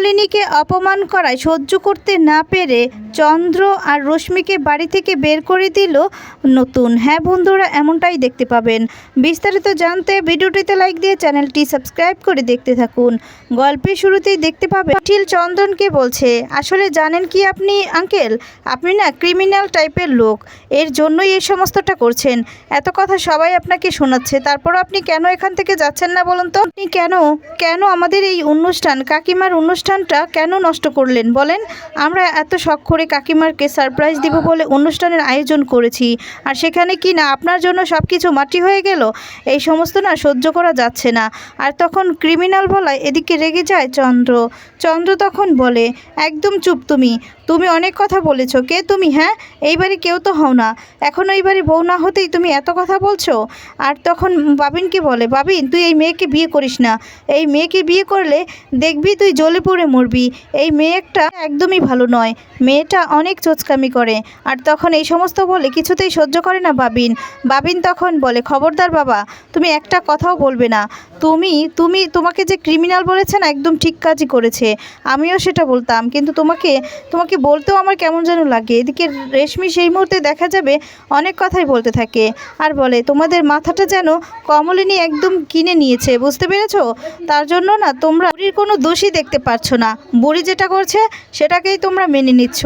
কমলিনীকে অপমান করায় সহ্য করতে না পেরে চন্দ্র আর রশ্মিকে বাড়ি থেকে বের করে দিল নতুন। হ্যাঁ বন্ধুরা, এমনটাই দেখতে পাবেন। বিস্তারিত জানতে ভিডিওটিতে লাইক দিয়ে চ্যানেলটি সাবস্ক্রাইব করে দেখতে থাকুন। গল্পের শুরুতেই দেখতে পাবেন ঠিল চন্দনকে বলছে, আসলে জানেন কি আপনি, আঙ্কেল? আপনি না ক্রিমিনাল টাইপের লোক। এর জন্যই এই সমস্তটা করছেন। এত কথা সবাই আপনাকে শোনাচ্ছে। তারপর আপনি কেন এখান থেকে যাচ্ছেন না বলুন তো? আপনি কেন? কেন আমাদের এই অনুষ্ঠান? কাকিমার অনুষ্ঠানটা কেন নষ্ট করলেন বলেন? আমরা এত শখ করে কাকিমারকে সারপ্রাইজ দিব বলে অনুষ্ঠানের আয়োজন করেছি, আর সেখানে কি না আপনার জন্য সব কিছু মাটি হয়ে গেল? এই সমস্ত না সহ্য করা যাচ্ছে না। আর তখন ক্রিমিনাল বলায় এদিকে রেগে যায় চন্দ্র। চন্দ্র তখন বলে, একদম চুপ তুমি। তুমি অনেক কথা বলেছ। কে তুমি হ্যাঁ? এইবারে কেউ তো হও না। এখন এইবারে বউ না হতেই তুমি এত কথা বলছো? আর তখন বাবিনকে বলে, বাবিন, তুই এই মেয়েকে বিয়ে করিস না। এই মেয়েকে বিয়ে করলে দেখবি তুই জ্বলে পড়ে মরবি। এই মেয়েটা একদমই ভালো নয়। মেয়েটা অনেক চোচকামি করে। আর তখন এই সমস্ত বলে কিছুতেই সহ্য করে না বাবিন। বাবিন তখন বলে, খবরদার বাবা, তুমি একটা কথাও বলবে না। তুমি তুমি তোমাকে যে ক্রিমিনাল বলেছে না, একদম ঠিক কাজই করেছে। আমিও সেটা বলতাম, কিন্তু তোমাকে তোমাকে বলতেও আমার কেমন যেন লাগে। এদিকে রেশমি সেই মুহূর্তে দেখা যাবে, অনেক কথাই বলতে থাকে। আর বলে, তোমাদের মাথাটা যেন কমলিনী একদম কিনে নিয়েছে, বুঝতে পেরেছ? তার জন্য না, তোমরা বুড়ির কোনো দোষই দেখতে পারছ না। বুড়ি যেটা করছে, সেটাকেই তোমরা মেনে নিচ্ছ।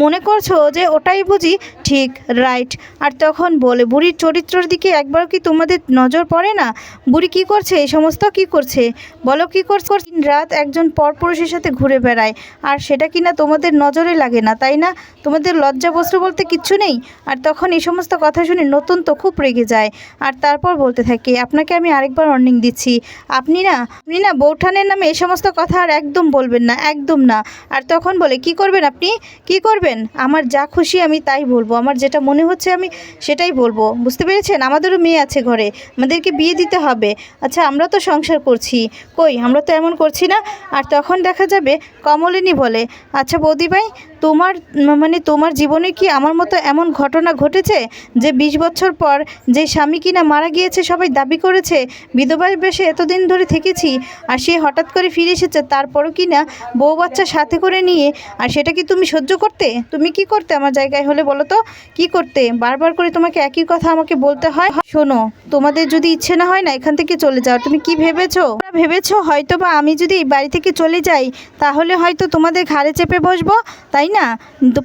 মনে করছ যে, ওটাই বুঝি ঠিক রাইট আর তখন বলে, বুড়ির চরিত্রের দিকে একবার কি তোমাদের নজর পড়ে না? বুড়ি কি করছে? এই সমস্ত কি করছে? বলো কি করছে? দিন রাত একজন পরপুরুষের সাথে ঘুরে বেড়ায়। আর সেটা কি না তোমাদের নজরে লাগে না, তাই না? তোমাদের লজ্জা বস্ত্র বলতে কিচ্ছু নেই? আর তখন এই সমস্ত কথা শুনে নতুন তো খুব রেগে যায়। আর তারপর বলতে থাকে, আপনাকে আমি আরেকবার ওয়ার্নিং দিচ্ছি। আপনি না আপনি না বৌঠানের নামে এই সমস্ত কথা আর একদম বলবেন না, একদম না। আর তখন বলে, কি করবেন আপনি? কি করবেন? আমার যা খুশি আমি তাই বলব। আমার যেটা মনে হচ্ছে আমি সেটাই বলব। বুঝতে পেরেছেন? আমাদেরও মেয়ে আছে ঘরে, আমাদেরকে বিয়ে দিতে হবে। আচ্ছা আমরা তো সংসার করছি। কই? আমরা তো এমন করছি না। আর তখন দেখা যাবে কমলিনী বলে আচ্ছা বৌদি ভাই তোমার মানে তোমার জীবনে কি আমার মতো এমন ঘটনা ঘটেছে যে বিশ বছর পর যে স্বামী কিনা মারা গিয়েছে, সবাই দাবি করেছে, বিধবার বেশে এতদিন ধরে থেকেছি আর সে হঠাৎ করে ফিরে এসেছে, তারপরও কি না বউ বাচ্চা সাথে করে নিয়ে, আর সেটা কি তুমি সহ্য করতে? তুমি কি করতে আমার জায়গায় হলে বলো তো? কি করতে? বারবার করে তোমাকে একই কথা আমাকে বলতে হয়? শোনো, তোমাদের যদি ইচ্ছে না হয় না এখান থেকে চলে যাও, তুমি কি ভেবেছো? ভেবেছো হয়তো বা আমি যদি বাড়ি থেকে চলে যাই, তাহলে হয়তো তোমাদের ঘাড়ে চেপে বসবো, তাই না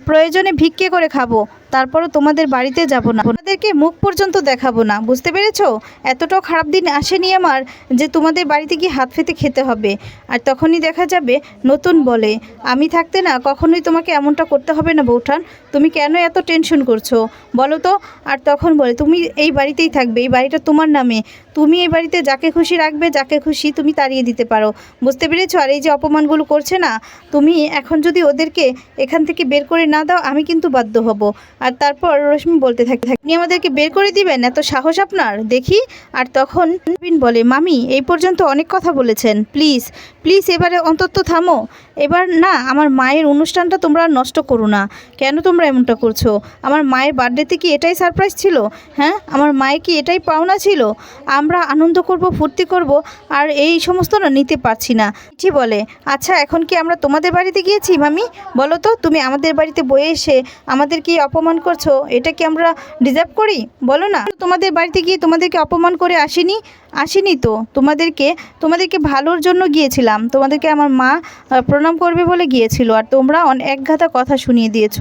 প্রয়োজনে ভিক্ষে করে খাব। তারপরও তোমাদের বাড়িতে যাব না। তোমাদেরকে মুখ পর্যন্ত দেখাবো না, বুঝতে পেরেছ? এতটাও খারাপ দিন আসেনি আমার যে তোমাদের বাড়িতে গিয়ে হাত ফেতে খেতে হবে। আর তখনই দেখা যাবে নতুন বলে। আমি থাকতে না কখনোই তোমাকে এমনটা করতে হবে না, বৌঠান। তুমি কেন এত টেনশন করছ? বলো তো। আর তখন বলে, তুমি এই বাড়িতেই থাকবে, এই বাড়িটা তোমার নামে। তুমি এই বাড়িতে যাকে খুশি রাখবে, যাকে খুশি তুমি তাড়িয়ে দিতে পারো। বুঝতে পেরেছ? আর এই যে অপমানগুলো করছে না, তুমি এখন যদি ওদেরকে এখান থেকে বের করে না দাও, আমি কিন্তু বাধ্য হব। আর তারপর রশ্মি বলতে থাকে আপনি আমাদেরকে বের করে দিবেন? এত সাহস আপনার? দেখি। আর তখন বলে, মামি, এই পর্যন্ত অনেক কথা বলেছেন। প্লিজ প্লিজ এবারে অন্তত থামো। এবার না, আমার মায়ের অনুষ্ঠানটা তোমরা নষ্ট করো না। কেন তোমরা এমনটা করছ? আমার মায়ের বার্থডেতে কি এটাই সারপ্রাইজ ছিল? হ্যাঁ আমার মায়ের কি এটাই পাওনা ছিল? আমরা আনন্দ করব, ফুর্তি করব, আর এই সমস্ত না নিতে পারছি না। ঠিক বলে আচ্ছা এখন কি আমরা তোমাদের বাড়িতে গিয়েছি, মামি? বলো তো, তুমি আমাদের বাড়িতে বয়ে এসে আমাদের কি অপমান করছ? এটা কি আমরা ডিজার্ভ করি? বলো না। তোমাদের বাড়িতে গিয়ে তোমাদেরকে অপমান করে আসিনি? আসিনি তো। তোমাদেরকে তোমাদেরকে ভালোর জন্য গিয়েছিলাম। তোমাদেরকে আমার মা প্রণাম করবে বলে গিয়েছিল। আর তোমরা এক গাদা কথা শুনিয়ে দিয়েছ।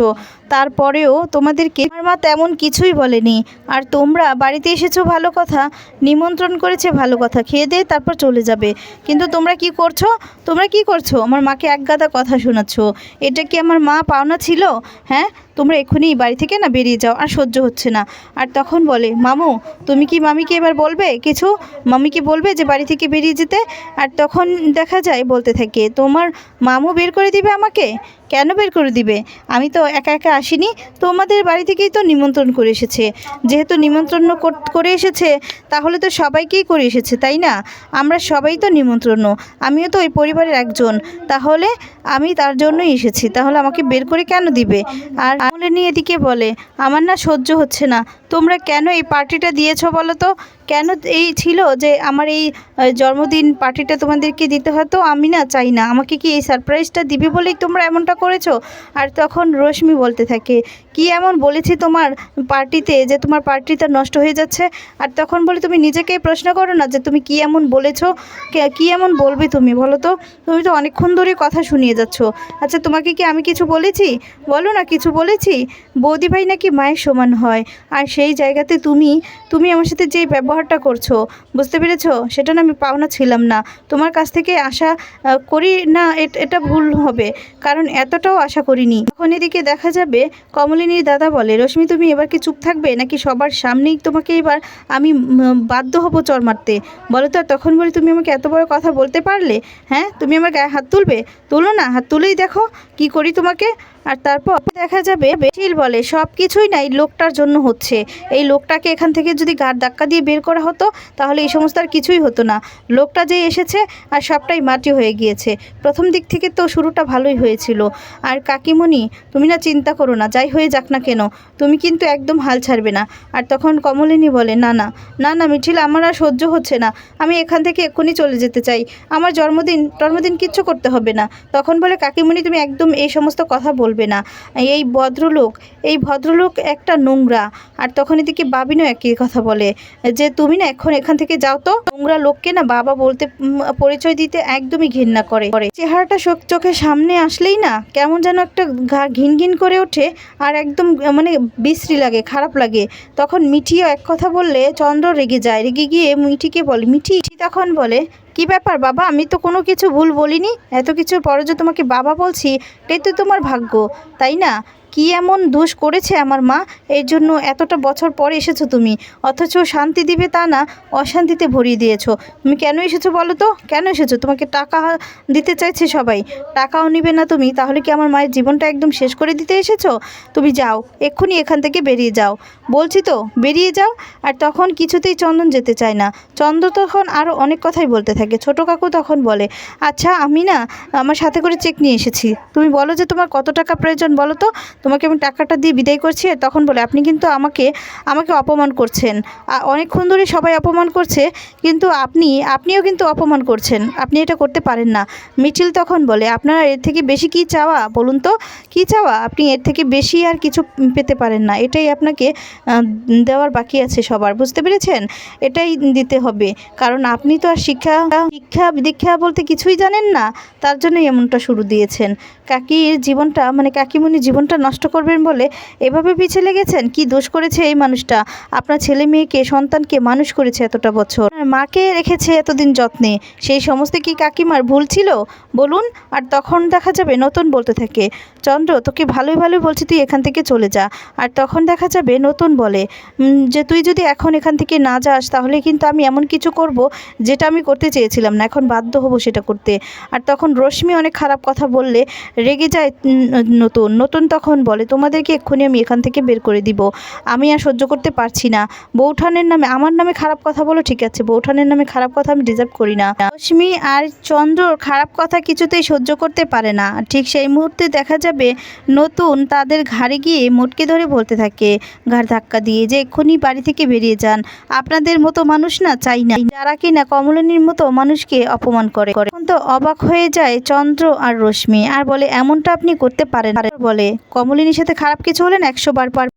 তারপরেও তোমাদেরকে আমার মা তেমন কিছুই বলেনি। আর তোমরা বাড়িতে এসেছ ভালো কথা, নিমন্ত্রণ করেছে ভালো কথা, খেয়ে দিয়ে তারপর চলে যাবে। কিন্তু তোমরা কি করছ? তোমরা কি করছ? আমার মাকে এক গাদা কথা শোনাচ্ছ। এটা কি আমার মা পাওনা ছিল? হ্যাঁ? তোমরা এক্ষুনি বাড়ি থেকে না বেরিয়ে যাও, আর সহ্য হচ্ছে না। আর তখন বলে, মামু, তুমি কি মামিকে এবার বলবে কিছু? মামিকে বলবে যে বাড়ি থেকে বেরিয়ে যেতে? আর তখন দেখা যায়, বলতে থাকে, তোমার মামু বের করে দিবে আমাকে? কেন বের করে দিবে? আমি তো একা একা আসিনি, তোমাদের বাড়ি থেকেই তো নিমন্ত্রণ করে এসেছে। যেহেতু নিমন্ত্রণ কর- এসেছে, তাহলে তো সবাইকেই করে এসেছে, তাই না? আমরা সবাই তো নিমন্ত্রণ। আমিও তো ওই পরিবারের একজন। তাহলে আমি তার জন্যই এসেছি। তাহলে আমাকে বের করে কেন দিবে? আর আমলে নিয়ে এদিকে বলে, আমার না সহ্য হচ্ছে না। তোমরা কেন এই পার্টিটা দিয়েছ বলো তো? কেন এই ছিল যে আমার এই জন্মদিন পার্টিটা তোমাদেরকে দিতে হতো আমি না চাই না। আমাকে কি এই সারপ্রাইজটা দিবে বলেই তোমরা এমনটা করেছ? আর তখন রশ্মি বলতে থাকে, কি এমন বলেছি তোমার পার্টিতে যে তোমার পার্টিটা নষ্ট হয়ে যাচ্ছে? আর তখন বলে, তুমি নিজেকেই প্রশ্ন করো না যে তুমি কি এমন বলেছ? কে- এমন বলবে তুমি বলো তো? তুমি তো অনেকক্ষণ ধরে কথা শুনিয়ে যাচ্ছ। আচ্ছা তোমাকে কি আমি কিছু বলেছি? বলো না, কিছু বলেছি। বৌদি ভাই নাকি মায়ের সমান হয়। আর সেই জায়গাতে তুমি তুমি আমার সাথে যে ব্যবহারটা করছ, বুঝতে পেরেছ? সেটা না আমি পাওনা ছিলাম না। তোমার কাছ থেকে আশা করি না, এট- ভুল হবে। কারণ এতটাও আশা করিনি। তখন এদিকে দেখা যাবে, কমলিনীর দাদা বলে, রশ্মি, তুমি এবার কি চুপ থাকবে? নাকি সবার সামনেই তোমাকে এবার আমি বাধ্য হব চর মারতে? বলো তো তখন বলি, তুমি আমাকে এত বড় কথা বলতে পারলে? হ্যাঁ তুমি আমার গায়ে হাত তুলবে? তুলো না, হাত তুলেই দেখো, কি করি তোমাকে? আর তারপর দেখা যাবে বেশিল বলে সব কিছুই না এই লোকটার জন্য হচ্ছে। এই লোকটাকে এখান থেকে যদি গাড় ধাক্কা দিয়ে বের করা হতো, তাহলে এই সমস্ত আর কিছুই হতো না। লোকটা যে এসেছে আর সবটাই মাটি হয়ে গিয়েছে। প্রথম দিক থেকে তো শুরুটা ভালোই হয়েছিল। আর কাকিমণি, তুমি না চিন্তা করো না, যাই হয়ে যাক না কেন, তুমি কিন্তু একদম হাল ছাড়বে না। আর তখন কমলিনী বলে, না না না না, মিঠিল, আমার আর সহ্য হচ্ছে না। আমি এখান থেকে এক্ষুনি চলে যেতে চাই। আমার জন্মদিন জন্মদিন কিচ্ছু করতে হবে না। তখন বলে, কাকিমণি, তুমি একদম এই সমস্ত কথা বলবে না। এই ভদ্রলোক এই ভদ্রলোক একটা নোংরা। আর তখন এদিকে বাবিনও একই কথা বলে, যে তুমি না এখন এখান থেকে যাও তো। নোংরা লোককে না বাবা বলতে পরিচয় দিতে একদমই ঘৃণা করে। চেহারাটা চোখ চোখের সামনে আসলেই না কেমন যেন একটা ঘা ঘিন ঘিন করে ওঠে আর একদম মানে বিশ্রী লাগে, খারাপ লাগে। তখন মিঠিও এক কথা বললে, চন্দ্র রেগে যায়। রেগে গিয়ে মিঠিকে বলে মিঠি তখন বলে কি ব্যাপার বাবা? আমি তো কোনো কিছু ভুল বলিনি। এত কিছুর পরে যে তোমাকে বাবা বলছি, এটাই তো তোমার ভাগ্য, তাই না? কি এমন দোষ করেছে আমার মা? এর জন্য এতটা বছর পরে এসেছ তুমি। অথচ শান্তি দিবে তা না, অশান্তিতে ভরিয়ে দিয়েছ। তুমি কেন এসেছ বলো তো? কেন এসেছ? তোমাকে টাকা দিতে চাইছে সবাই। টাকাও নিবে না তুমি। তাহলে কি আমার মায়ের জীবনটা একদম শেষ করে দিতে এসেছ? তুমি যাও, এক্ষুনি এখান থেকে বেরিয়ে যাও। বলছি তো, বেরিয়ে যাও। আর তখন কিছুতেই চন্দন যেতে চায় না। চন্দ্র তখন আরও অনেক কথাই বলতে থাকে। ছোট কাকু তখন বলে আচ্ছা আমি না, আমার সাথে করে চেক নিয়ে এসেছি। তুমি বলো যে তোমার কত টাকা প্রয়োজন বলো তো? তোমাকে আমি টাকাটা দিয়ে বিদায় করছি তখন বলে, আপনি কিন্তু আমাকে আমাকে অপমান করছেন। অনেকক্ষণ ধরে সবাই অপমান করছে, কিন্তু আপনি, আপনিও কিন্তু অপমান করছেন। আপনি এটা করতে পারেন না। মিছিল তখন বলে, আপনারা এর থেকে বেশি কি চাওয়া? বলুন তো, কি চাওয়া? আপনি এর থেকে বেশি আর কিছু পেতে পারেন না। এটাই আপনাকে দেওয়ার বাকি আছে সবার। বুঝতে পেরেছেন? এটাই দিতে হবে। কারণ আপনি তো আর শিক্ষা শিক্ষা, দীক্ষা বলতে কিছুই জানেন না। তার জন্যই এমনটা শুরু দিয়েছেন। কাকির জীবনটা মানে কাকিমণির জীবনটা নষ্ট করবেন বলে এভাবে পিছিয়ে লেগেছেন? কি দোষ করেছে এই মানুষটা? আপনার ছেলে মেয়েকে, সন্তানকে মানুষ করেছে এতটা বছর। মাকে রেখেছে এতদিন যত্নে। সেই সমস্ত কি কাকিমার ভুল ছিল? বলুন, আর তখন দেখা যাবে নতুন বলতে থাকে। চন্দ্র, তোকে ভালোই ভালোই বলছি, তুই এখান থেকে চলে যা। আর তখন দেখা যাবে নতুন বলে। যে তুই যদি এখন এখান থেকে না যাস, তাহলে কিন্তু আমি এমন কিছু করব যেটা আমি করতে চেয়েছিলাম না। এখন বাধ্য হব সেটা করতে। আর তখন রশ্মি অনেক খারাপ কথা বললে, রেগে যায় নতুন। নতুন তখন বলে, তোমাদেরকে এক্ষুনি আমি এখান থেকে বের করে দিব। আমি আর সহ্য করতে পারছি না। বৌঠানের নামে, আমার নামে খারাপ কথা বলো, ঠিক আছে। বৌঠানের নামে খারাপ কথা আমি ডিজার্ভ করি না। রশ্মি আর চন্দ্রর খারাপ কথা কিছুতেই সহ্য করতে পারে না। ঠিক সেই মুহূর্তে দেখা যাবে, নতুন তাদের ঘাড়ে গিয়ে মোটকে ধরে বলতে থাকে, ঘাড় ধাক্কা দিয়ে যে এক্ষুনি বাড়ি থেকে বেরিয়ে যান। আপনাদের মতো মানুষ না, চাই না। যারা কিনা কমলিনীর মতো মানুষকে অপমান করে। করে তখন তো অবাক হয়ে যায় চন্দ্র আর রশ্মি। আর বলে, এমনটা আপনি করতে পারেন। বলে কমলিনীর সাথে খারাপ কিছু হলেন একশো বার পার